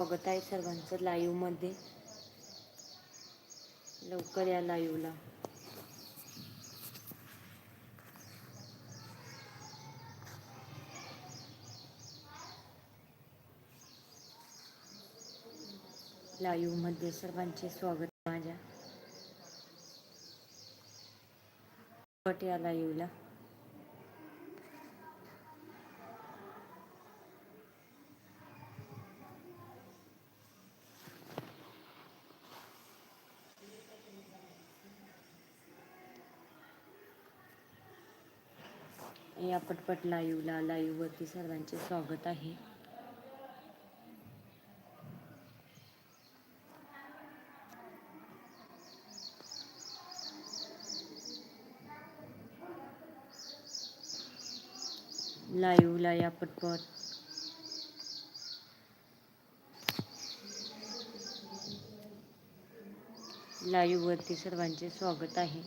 स्वागत आहे सर्वांचं लाईव्हमध्ये लवकर या लाईव्हला लाईव्हमध्ये सर्वांचे स्वागत माझ्या. पट या लाईव्हला या पटपट लाईव्हला लाईव्हवरती सर्वांचे स्वागत आहे. लाईव्हला या पटपट. लाईव्हवरती सर्वांचे स्वागत आहे.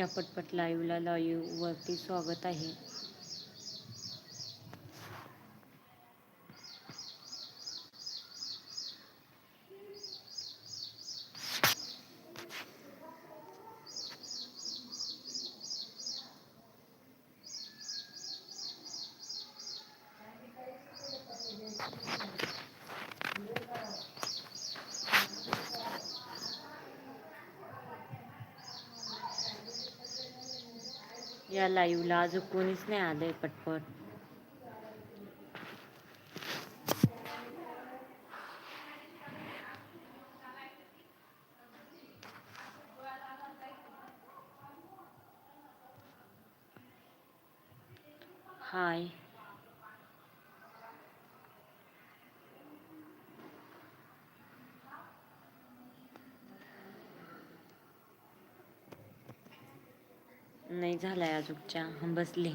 या पटपट लाईव्हला लाईव्हवरती स्वागत आहे. या लाईव्हला अजून कोणीच नाही आलंय पटपट हाय नाही झालाय अजूनच्या. बसली.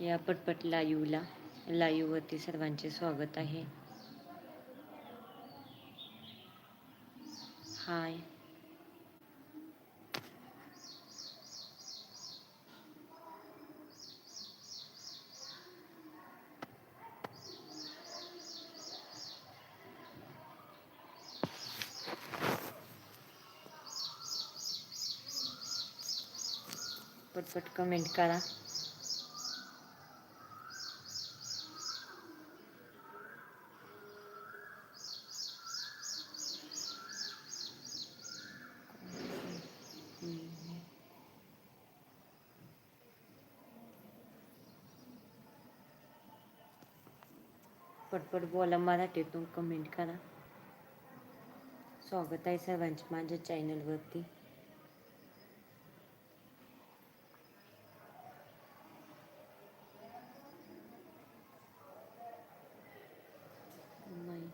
या पटपट लाईव्हला लाईव्हवरती सर्वांचे स्वागत आहे. हाय. पटपट कमेंट करा. पटपट बोला मराठीतून कमेंट करा. स्वागत आहे सर्वांचे माझ्या चॅनलवरती नाही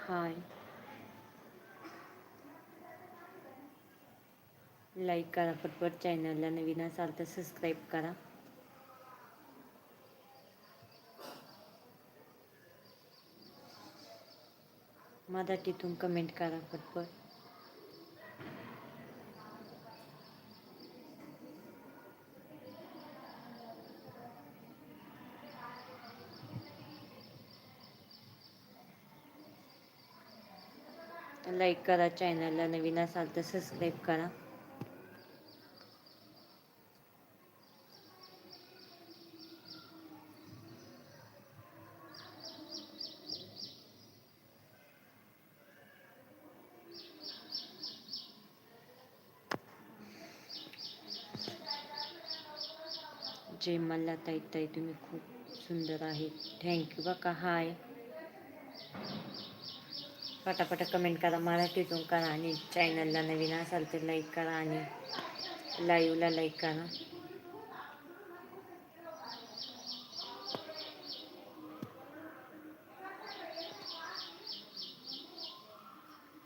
हाय लाईक करा पटपट चॅनलला नवीन असाल तर सबस्क्राईब करा. मराठीतून कमेंट करा पटपट लाईक करा चॅनलला नवीन असाल तर सबस्क्राईब करा. जय मला ताई ताई तुम्ही खूप सुंदर आहे. थँक्यू बाका हाय पटापटा कमेंट करा मराठीतून करा आणि चॅनलला नवीन असाल तर लाईक करा आणि लाईव्हला लाईक करा.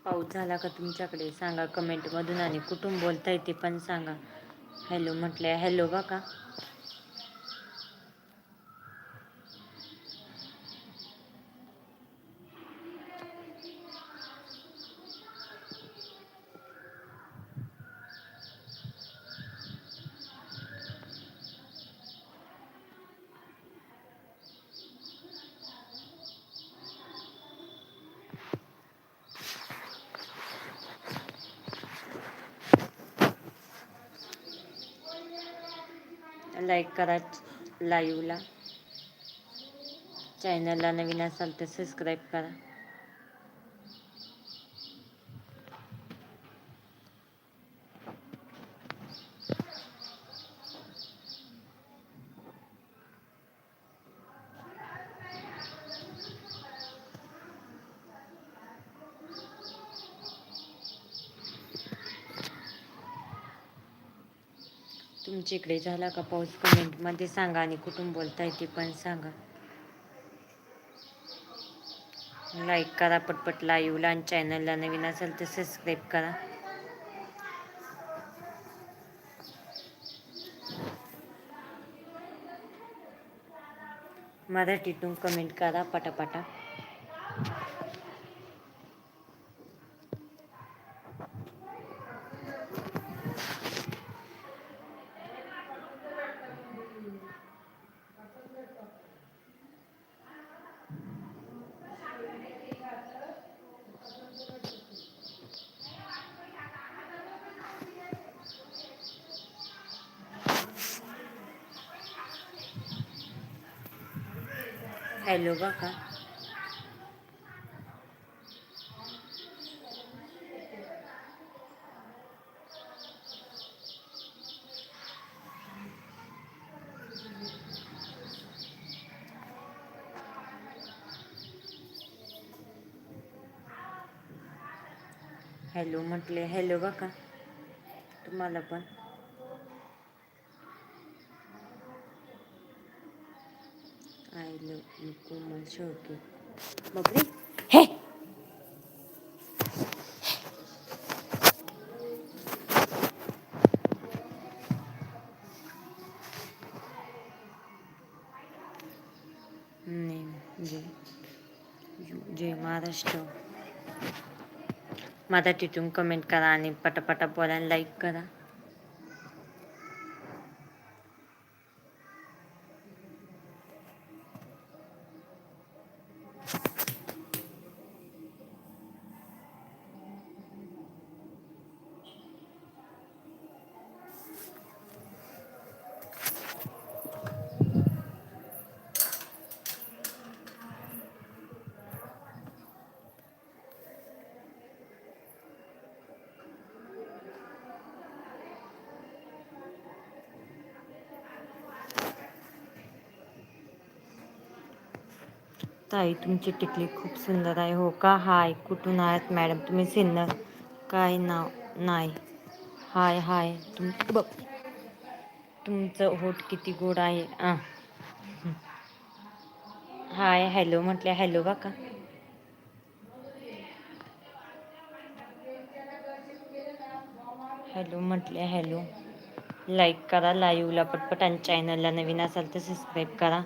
पाऊस झाला का तुमच्याकडे? सांगा कमेंटमधून आणि कुठून बोलताय ते पण सांगा. हॅलो म्हटलं हॅलो बा का? लाईक करा लाईव्हला. चॅनलला नवीन असाल तर सबस्क्राईब करा. तुमच्या इकडे झाला का पाऊस? कमेंटमध्ये सांगा आणि कुठून बोलताय ते पण सांगा. लाईक करा पटपट लाईव्हला आणि चॅनलला नवीन असेल तर सबस्क्राईब करा. मराठीतून कमेंट करा पटापटा. हॅलो बघा. हॅलो म्हटले हॅलो बघा. तुम्हाला पण I love you Komal Shelke बापरे. हे! नाही जय जय महाराष्ट्र. माझा तिथून कमेंट करा आणि पटापटा बोलायला लाईक करा. ताई तुमची टिकली खूप सुंदर आहे. हो का? हाय कुठून आहात मॅडम? तुम्ही सिन्नर? काय नाव? नाही. हाय हाय. तुम बघ. तुमचं होट किती गोड आहे. आ. हाय हॅलो म्हटले हॅलो काका हॅलो म्हटले हॅलो. लाईक करा लाईव्हला पटपट आणि चॅनलला नवीन असाल तर सबस्क्राईब करा.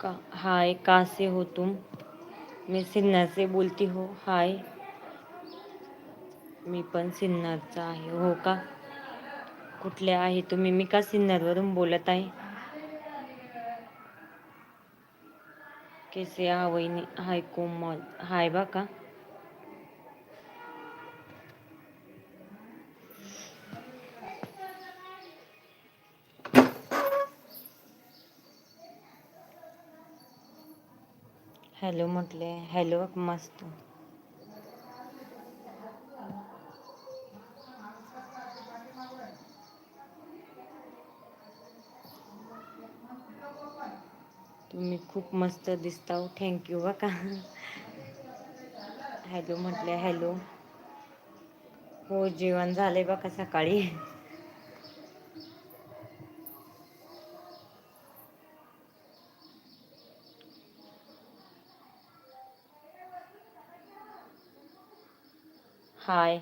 का? हाय कासे हो तुम? मी सिन्नर से बोलती हो हाय. मी पण सिन्नरचा आहे हो का? कुठले आहे तुम्ही? मी का सिन्नरवरून बोलत आहे? केसे हा वहिनी? हाय कोमल. हाय बा का? हॅलो म्हटले हॅलो मस्त. तुम्ही खूप मस्त दिसता थँक्यू बा का हॅलो म्हटले हॅलो. हो जेवण झालंय बघा सकाळी. हाय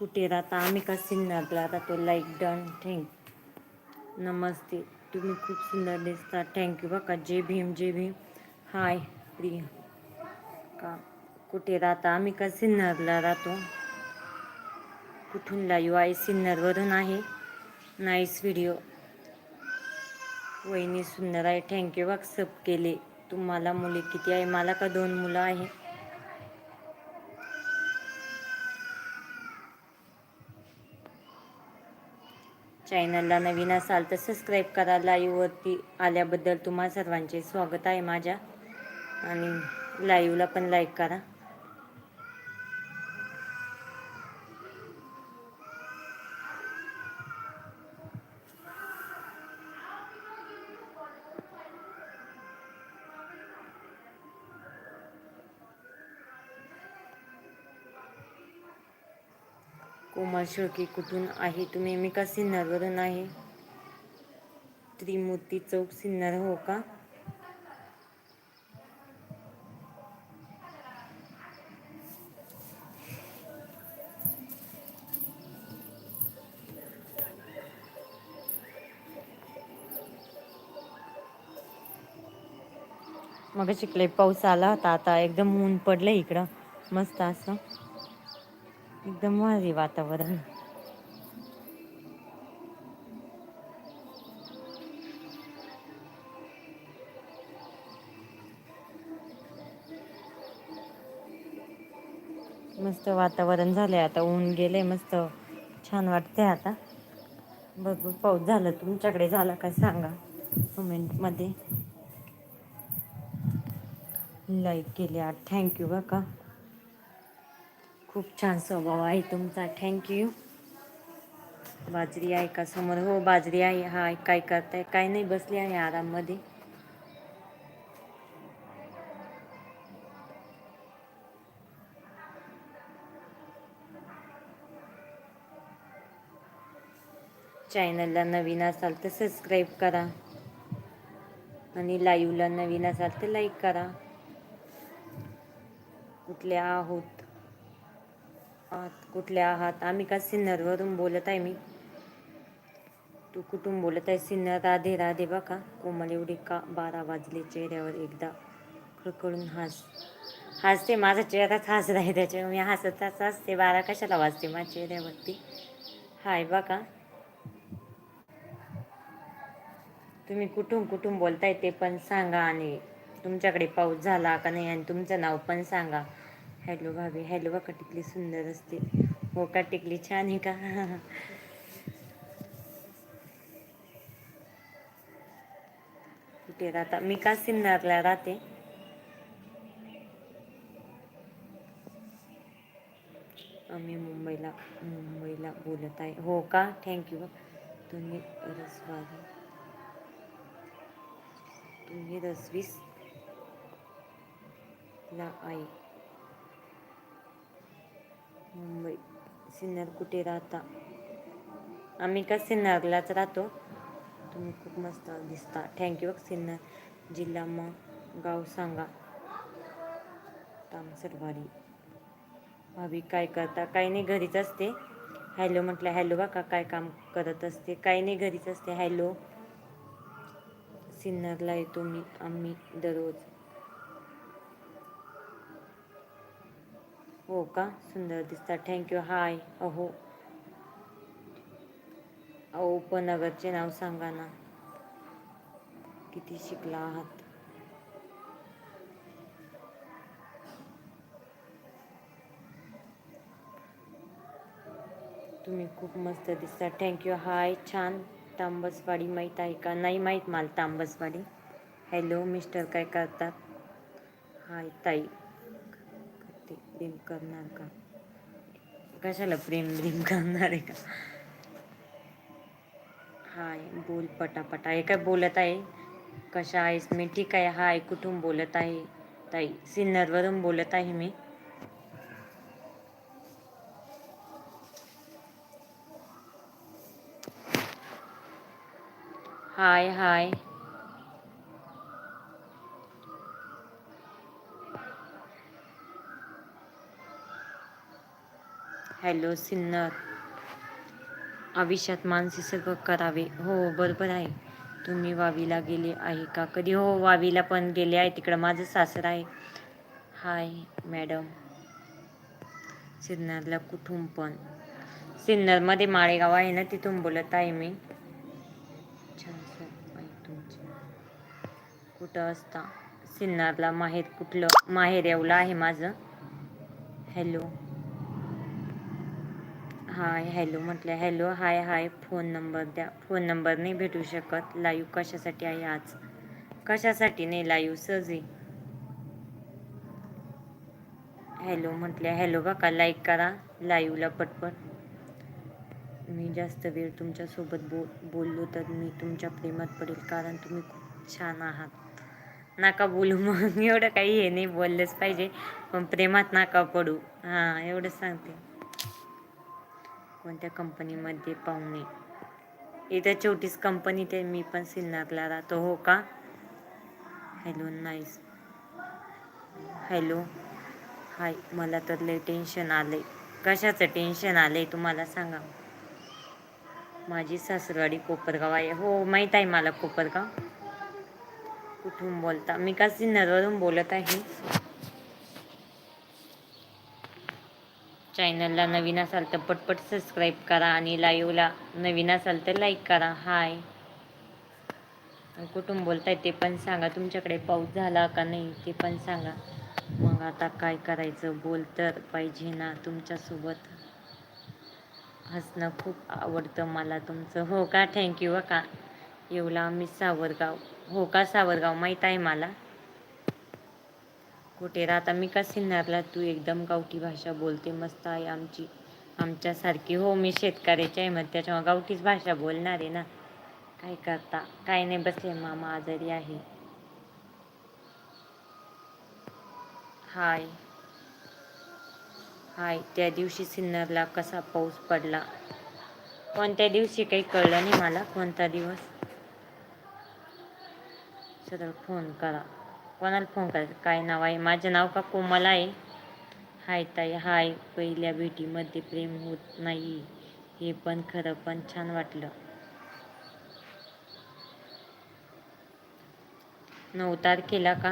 कुठे राहता? आम्ही का सिन्नरला? राहतो लाईक डन थँक नमस्ते. तुम्ही खूप सुंदर दिसता. थँक्यू बघा जय भीम जय भीम. हाय प्रिय. का कुठे राहता? आम्ही का सिन्नरला राहतो? कुठून लाईव्ह आहे सिन्नरवरून आहे. नाईस व्हिडिओ वहिनी सुंदर आहे. थँक्यू बघ सब केले. तुम्हाला मुले किती आहे? मला का दोन मुलं आहे? चॅनलला नवीन असाल तर सबस्क्राईब करा. लाईव्हवरती आल्याबद्दल तुम्हा सर्वांचे स्वागत आहे माझ्या. आणि लाईव्हला पण लाईक करा. कोमल शेळके कुठून आहे? तुम्ही मी का सिन्नरवरून आहे. त्रिमूर्ती चौक सिन्नर हो का? मग शिकले पाऊस आला होता. आता एकदम ऊन पडलं इकडं. मस्त असं. एकदम भारी वातावरण. मस्त वातावरण झालंय आता ऊन गेलंय मस्त. छान वाटतंय आता. भरपूर पाऊस झाला तुमच्याकडे झाला का सांगा कमेंटमध्ये लाईक केल्या थँक्यू बघा. खूप छान स्वभाव आहे तुमचा. थँक्यू बाजरी आहे का समोर? हो बाजरी आहे हाय काय करताय? काय नाही बसली आहे आराममध्ये. चॅनलला नवीन असाल तर सबस्क्राईब करा. आणि लाईव्हला नवीन असाल तर लाईक करा. कुठल्या आहोत? आहात कुठल्या आहात? आम्ही का सिन्नरवरून बोलत आहे मी? तू कुठून बोलत आहे सिन्नर? राधे राधे बघा. कोमल एवढे का बारा वाजले चेहऱ्यावर एकदा खळखळून हास हसते. माझा चेहराच हसत आहे त्याच्यामुळे मी हसतच हसते बारा कशाला वाजते माझ्या चेहऱ्यावरती? हाय बघा. तुम्ही कुठून कुठून बोलताय ते पण सांगा आणि तुमच्याकडे पाऊस झाला का नाही आणि तुमचं नाव पण सांगा. हॅलो भाभी हॅलो का टिकली सुंदर असते. हो का टिकली छान आहे का? कुठे राहता? मी का सिन्नरला राहते? आम्ही मुंबईला मुंबईला बोलत आहे. हो का? थँक्यू तुम्ही रसवादी तुम्ही रसवीस ला आहे. मुंबई. सिन्नर कुठे राहता? आम्ही का सिन्नरलाच राहतो? तुम्ही खूप मस्त दिसता. थँक्यू सिन्नर जिल्हा मग गाव सांगा. तामसरवाडी. भाभी काय करता? काही नाही घरीच असते. हॅलो म्हटलं हॅलो बाका काय काम करत असते? काही नाही घरीच असते. हॅलो सिन्नरला येतो मी आम्ही दररोज. हो का? सुंदर दिसतात. थँक्यू हाय अहो. अहो उपनगरचे नाव सांगा ना. किती शिकला आहात. तुम्ही खूप मस्त दिसता. थँक्यू हाय छान. तांबसवाडी माहीत आहे का? नाही माहीत मला तांबसवाडी. हॅलो मिस्टर काय करतात? हाय ताई. प्रेम करणार का? कशाला प्रेम प्रेम करणार आहे का? हाय बोल पटापटा. हे काय बोलत आहे? कशा आहेस? मी ठीक आहे. हाय कुठून बोलत आहे? ताई सिन्नरवरून बोलत आहे मी. हाय हाय. हॅलो सिन्नर. आयुष्यात मानसी सर्व करावे. हो बरोबर आहे. तुम्ही वावीला गेले आहे का? कधी? हो वावीला पण गेले आहे. तिकडं माझं सासर आहे. हाय मॅडम. सिन्नरला कुठून पण. सिन्नरमध्ये माळेगाव आहे ना तिथून बोलत आहे मी. छान आहे कुठं असता? सिन्नरला माहेर कुठलं? माहेर येवला आहे माझं. हॅलो. हाय हॅलो म्हटलं hello hi hi phone number द्या. फोन नंबर नाही भेटू शकत. लाईव्ह कशासाठी आहे आज? कशासाठी नाही लाईव्ह सहज आहे हॅलो म्हटलं हॅलो काका लाईक करा. लाईव्हला पटपट. मी जास्त वेळ तुमच्यासोबत बो बोललो तर मी तुमच्या प्रेमात पडेल कारण तुम्ही खूप छान आहात. नाका बोलू मग. एवढं काही हे नाही बोललंच पाहिजे. पण प्रेमात नाका पडू. हां एवढंच सांगते. कोणत्या कंपनीमध्ये पाहुणे इथं छोटीच कंपनी ते मी पण सिन्नरला राहतो हो का? Hello nice. हॅलो. हाय मला तर लय टेन्शन आलंय. कशाचं टेन्शन आलंय तुम्हाला सांगा. माझी सासरवाडी कोपरगाव आहे. हो माहीत आहे मला कोपरगाव. कुठून बोलता? मी का सिन्नरवरून बोलत आहे? चॅनलला नवीन असाल तर पटपट सबस्क्राईब करा आणि लाईव्हला नवीन असाल तर लाईक करा. हाय कुठून बोलताय ते पण सांगा. तुमच्याकडे पाऊस झाला का नाही ते पण सांगा. मग आता काय करायचं? बोल तर पाहिजे ना तुमच्यासोबत. हसणं खूप आवडतं मला तुमचं. हो का? थँक्यू हो का? येवला मी सावरगाव. हो का सावरगाव? माहीत आहे मला. कुठे राहता? मी का सिन्नरला? तू एकदम गावठी भाषा बोलते मस्त आहे आमची. आमच्यासारखी. हो मी शेतकऱ्याची आहे मग त्याच्यामुळे गावठीच भाषा बोलणार आहे ना. काय करता? काय नाही बसले मामा आजारी आहे. हाय. हाय त्या दिवशी सिन्नरला कसा पाऊस पडला? कोणत्या दिवशी काही कळलं नाही मला कोणता दिवस? सरळ फोन करा. कोणाला फोन करायचा काय नाव आहे? माझं नाव का कोमल आहे? हाय ताई हाय. पहिल्या भेटीमध्ये प्रेम होत नाही. हे पण खरं पण छान वाटलं. नऊ तारखेला का?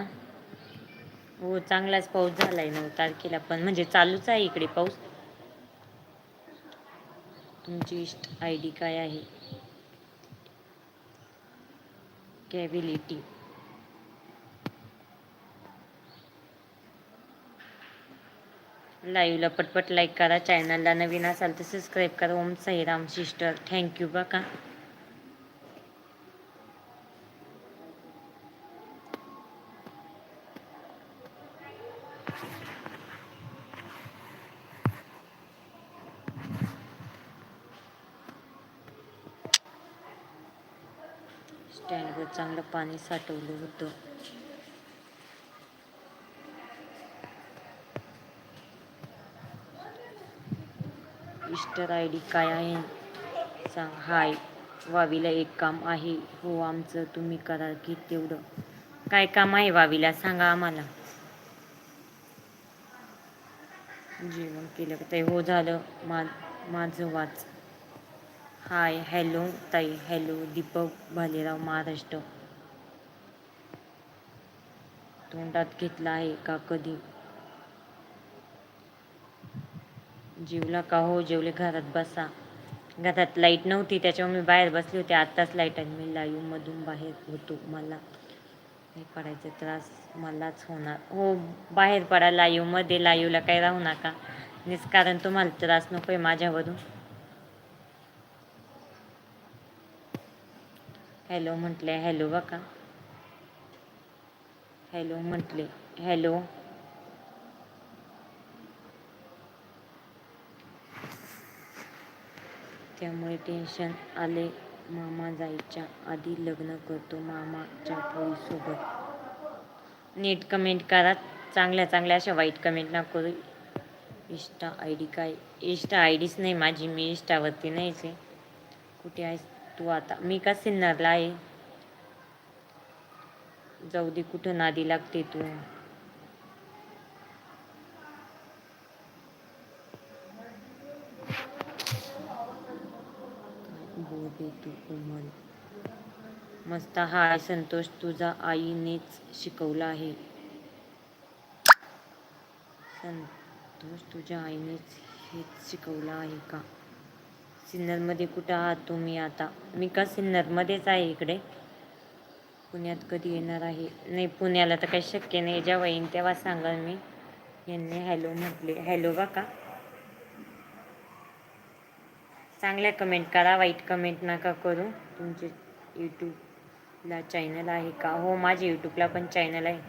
हो चांगलाच पाऊस झाला आहे नऊ तारखेला पण. म्हणजे चालूच आहे इकडे पाऊस. तुमची इष्ट आय डी काय आहे? कॅबिलिटी लाईव्हला पटपट लाईक करा. चॅनलला नवीन असाल तर सबस्क्राईब करा. ओम साईराम सिस्टर. थँक्यू बघा. स्टँडवर चांगलं पाणी साठवलं होतं. मिस्टर आय डी काय आहे? सांग. हाय. वावीला एक काम आहे. हो आमचं तुम्ही करा की तेवढं. काय काम आहे वावीला? सांगा आम्हाला. जेवण केलं. ताई हो झालं. मा माझं वाच. हाय. हॅलो ताई. हॅलो दीपक भालेराव महाराष्ट्र. तोंडात घेतला आहे का कधी? जेवला का? हो जेवले. घरात बसा. घरात लाइट नव्हती त्याच्यामुळे मी बाहेर बसले होते. आत्ताच लाइट आणि मी लाईव्हमधून बाहेर होतो. मला हे पडायचा त्रास मलाच होणार. हो बाहेर पडा लाईव्हमध्ये लाईव्हला काही राहू नका. कारण तुम्हाला त्रास नको आहे माझ्यावरून. हॅलो म्हटले. हॅलो बघा. हॅलो म्हटले. हॅलो त्यामुळे टेन्शन आले मामा जायच्या आधी लग्न करतो मामाच्या पोरीसोबत. नीट कमेंट करा. चांगल्या चांगल्या अशा वाईट कमेंट ना करू. इन्स्टा आय डी काय? इन्स्टा आय डीच नाही माझी मी इन्स्टावरती नाहीच आहे. कुठे आहेस तू आता? मी का सिन्नरला आहे? जाऊ दे कुठं नादी लागते तू? काय तू कोमल मस्त हाय संतोष तुझा आईनेच शिकवला आहे. संतोष तुझ्या आईनेच हेच शिकवलं आहे का? सिन्नरमध्ये कुठं आहात तुम्ही आता? मी का सिन्नरमध्येच आहे इकडे? पुण्यात कधी येणार आहे? नाही पुण्याला तर काही शक्य नाही. जेव्हा येईन तेव्हा सांगाल मी यांनी हॅलो म्हटले. हॅलो बा का? चांगल्या कमेंट करा वाईट कमेंट नका करू. तुमचे यूट्यूबला चॅनल आहे का? हो माझे यूट्यूबला पण चॅनल आहे.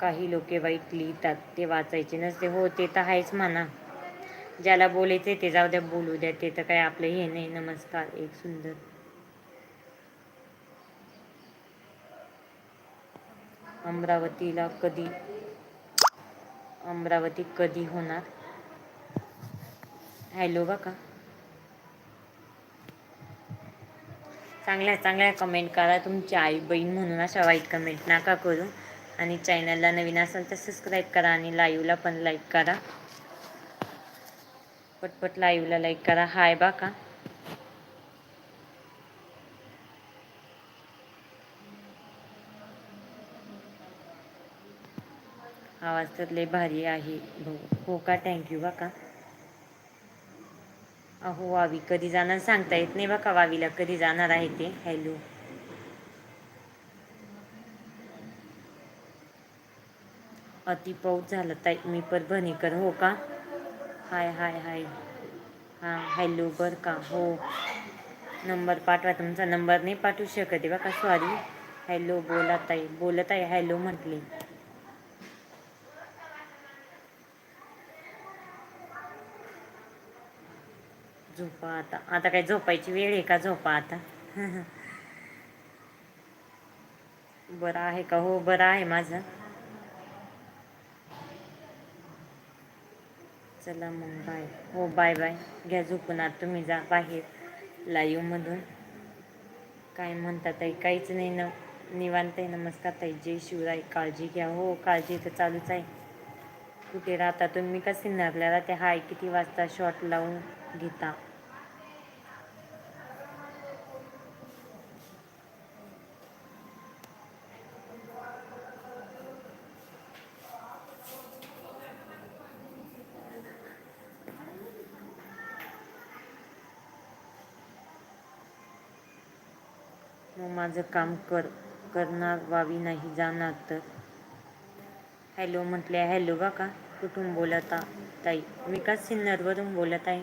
काही लोक वाईट लिहितात ते वाचायचे नसते. हो ते तर आहेच म्हणा. ज्याला बोलायचे ते जाऊ द्या बोलू द्या. ते तर काय आपलं हे नाही. नमस्कार एक सुंदर. अमरावतीला कधी अमरावती कधी होणार? हॅलो बाका चांगल्या चांगल्या कमेंट करा. तुमची आई बहीण म्हणून अशा वाईट कमेंट नका करू. आणि चॅनलला नवीन असाल तर सबस्क्राईब करा आणि लाईव्हला पण लाईक करा. पटपट लाईव्हला लाईक करा. हाय बाका आवाज तर लय भारी आहे. भाऊ हो का? थँक्यू बाका. अहो वावी कधी जाणार सांगता येत नाही बघा वावीला कधी जाणार आहे ते? हॅलो अति पाऊस झाला ताई. मी परभणीकर हो का? हाय हाय हाय. हां हॅलो बर का हो. नंबर पाठवा. तुमचा नंबर नाही पाठवू शकत आहे बघा सॉरी हॅलो बोला ताई. बोलत आहे. हॅलो म्हटले. झोपा आता. आता काय झोपायची वेळ आहे का? झोपा आता. बरं आहे का? हो बरं आहे माझं. चला मग बाय. हो बाय बाय. घ्या झोपून आत तुम्ही जा बाहेर लाईव्हमधून काय म्हणतात ताई? काहीच नाही न निवांत आहे. नमस्कार ताई. जय शिवराय. काळजी घ्या. हो काळजी तर चालूच आहे. कुठे राहता तुम्ही? का सिन्नरला राहते? हाय किती वाजता शॉट लावून घेता? मग माझं काम कर करणार वावी नाही जाणार तर. हॅलो म्हटले हॅलो काका कुठून बोलत ताई? मी का सिन्नरवरून बोलत आहे?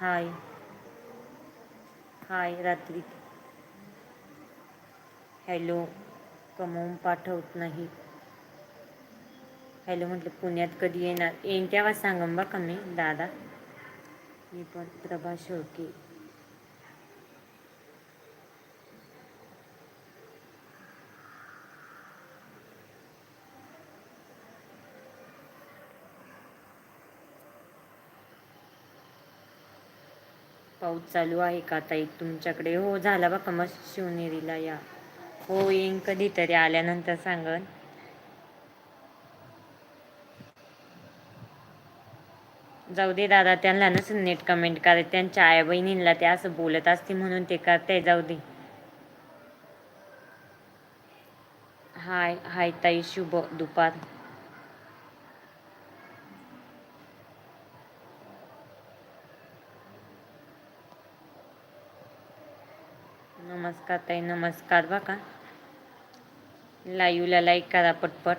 हाय. हाय रात्री. हॅलो कमवून पाठवत नाही. हॅलो म्हटलं पुण्यात कधी येणार? येईन तेव्हा सांगम बा कमी मी दादा. मी पण प्रभा शेळके. पाऊस चालू आहे का ताई? तुमच्याकडे? हो झाला बघा मग शिवनेरीला या. हो येईन कधीतरी आल्यानंतर सांगन. जाऊ दे दादा त्यांना नसेल नेट कमेंट करायचं. त्यांच्या आया बहिणींना ते असं बोलत असते म्हणून ते करताय जाऊ दे. हाय हाय ताई शुभ दुपार. नमस्कार ताई नमस्कार बघा. लाईव्हला लाईक करा पटपट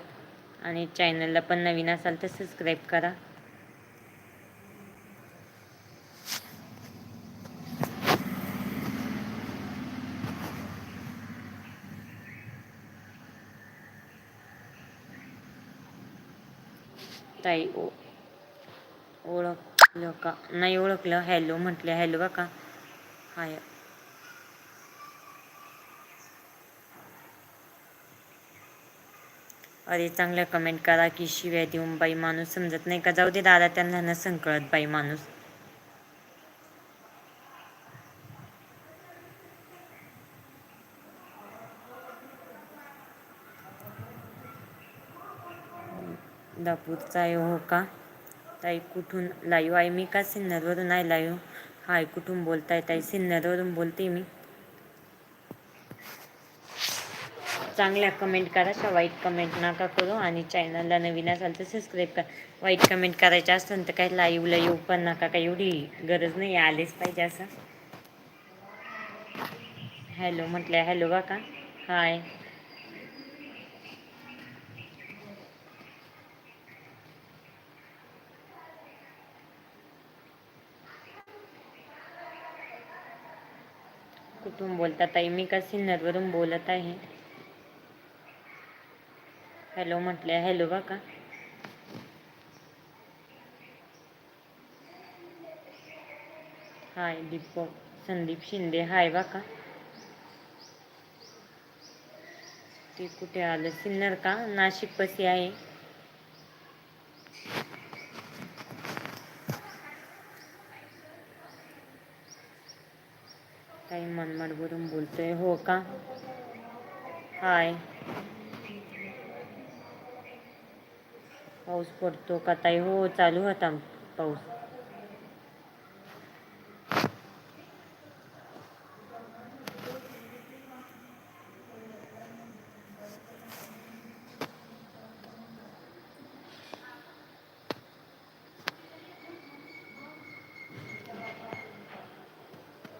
आणि चॅनलला पण नवीन असाल तर सबस्क्राईब करा. ताई ओ ओळखलं का? नाही ओळखलं. हॅलो म्हटलं हॅलो बघा. हाय अरे चांगलं कमेंट करा की शिव्या देऊन बाई माणूस समजत नाही का? जाऊ दे दादा त्यांना न संकळत बाई माणूस. दापूरचा आहे हो का? ताई कुठून? लाईव्ह आहे मी का सिन्नरवरून? आहे लाईव्ह हाय कुठून बोलताय ताई? सिन्नरवरून बोलते मी. चांगल्या कमेंट करा अशा वाईट कमेंट नका करू. आणि चॅनलला नवीन असाल तर सबस्क्राईब करा. वाईट कमेंट करायचे असेल तर काही लाईव्हला येऊ पण नका काही एवढी गरज नाही आलेच पाहिजे असं. हॅलो म्हटलं हॅलो काका. हाय कुठून बोलतात ताई? मी का सिन्नरवरून बोलत आहे? हॅलो म्हटले हॅलो बाका. हाय दीपक संदीप शिंदे हाय बाका. ते कुठे आलं? सिन्नर का? नाशिक पशी आहे. काही मनमाडवरून बोलतोय हो का? हाय. पाऊस पडतो का ताई? हो चालू होता पाऊस.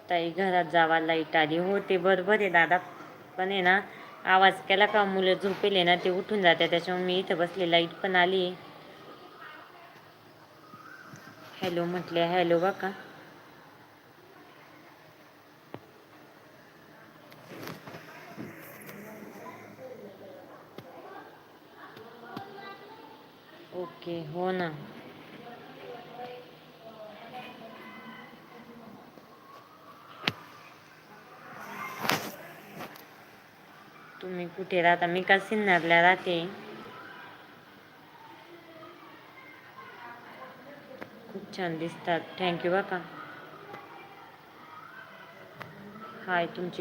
ताई घरात जावा लाइट आली. हो ते बरोबर आहे दादा. पण आहे ना आवाज केला का मुलं झोपेले ना ते उठून जाते त्याच्यामुळे मी इथं बसले लाइट पण आली. हॅलो म्हटले हॅलो बाका. ओके हो ना. तुम्ही कुठे राहता? मी का सिन्नरला राहते? छान दिसतात. थँक्यू बघा हाय तुमची